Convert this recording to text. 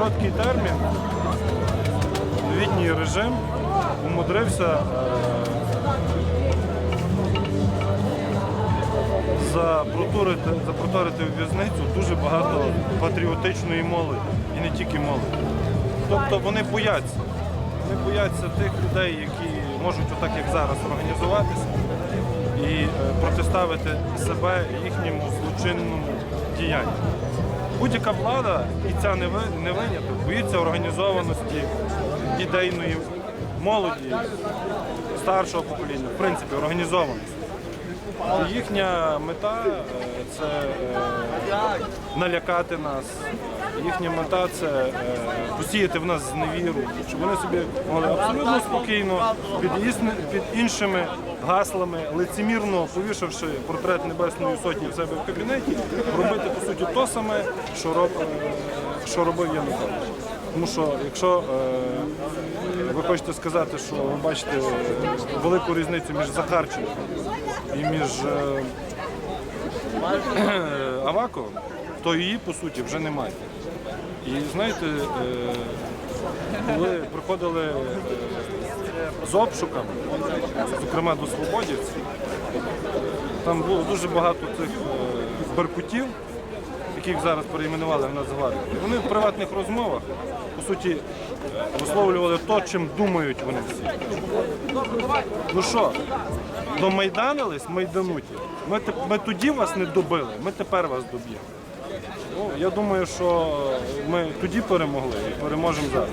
короткий термін новітній режим умудрився е, запроторити, запроторити в в'язницю дуже багато патріотичної молоді і не тільки молоді. Тобто вони бояться. Вони бояться тих людей, які можуть отак, як зараз, організуватися і е, протиставити себе їхньому злочинному діянню. Будь-яка влада, і ця не виняток, боїться організованості ідейної молоді, старшого покоління, в принципі, організованості. Їхня мета е, це е, налякати нас. Їхня мета це посіяти в нас зневіру, щоб вони собі могли абсолютно спокійно під, під іншими гаслами, лицемірно повішавши портрет Небесної Сотні в себе в кабінеті, робити по суті то саме, що, роб, е, що робив Янукович. Тому що якщо е, ви хочете сказати, що ви бачите велику різницю між Захарченком і між е, Аваковим, то її по суті вже немає. І знаєте, е, коли приходили е, з обшуками, зокрема до свободівців, там було дуже багато цих е, беркутів, яких зараз перейменували в Нацгвардію. Вони в приватних розмовах, по суті, висловлювали то, чим думають вони всі. Ну що, домайданились, майдануті. Ми, ми тоді вас не добили, ми тепер вас доб'ємо. Ну, я думаю, що ми тоді перемогли і переможемо зараз.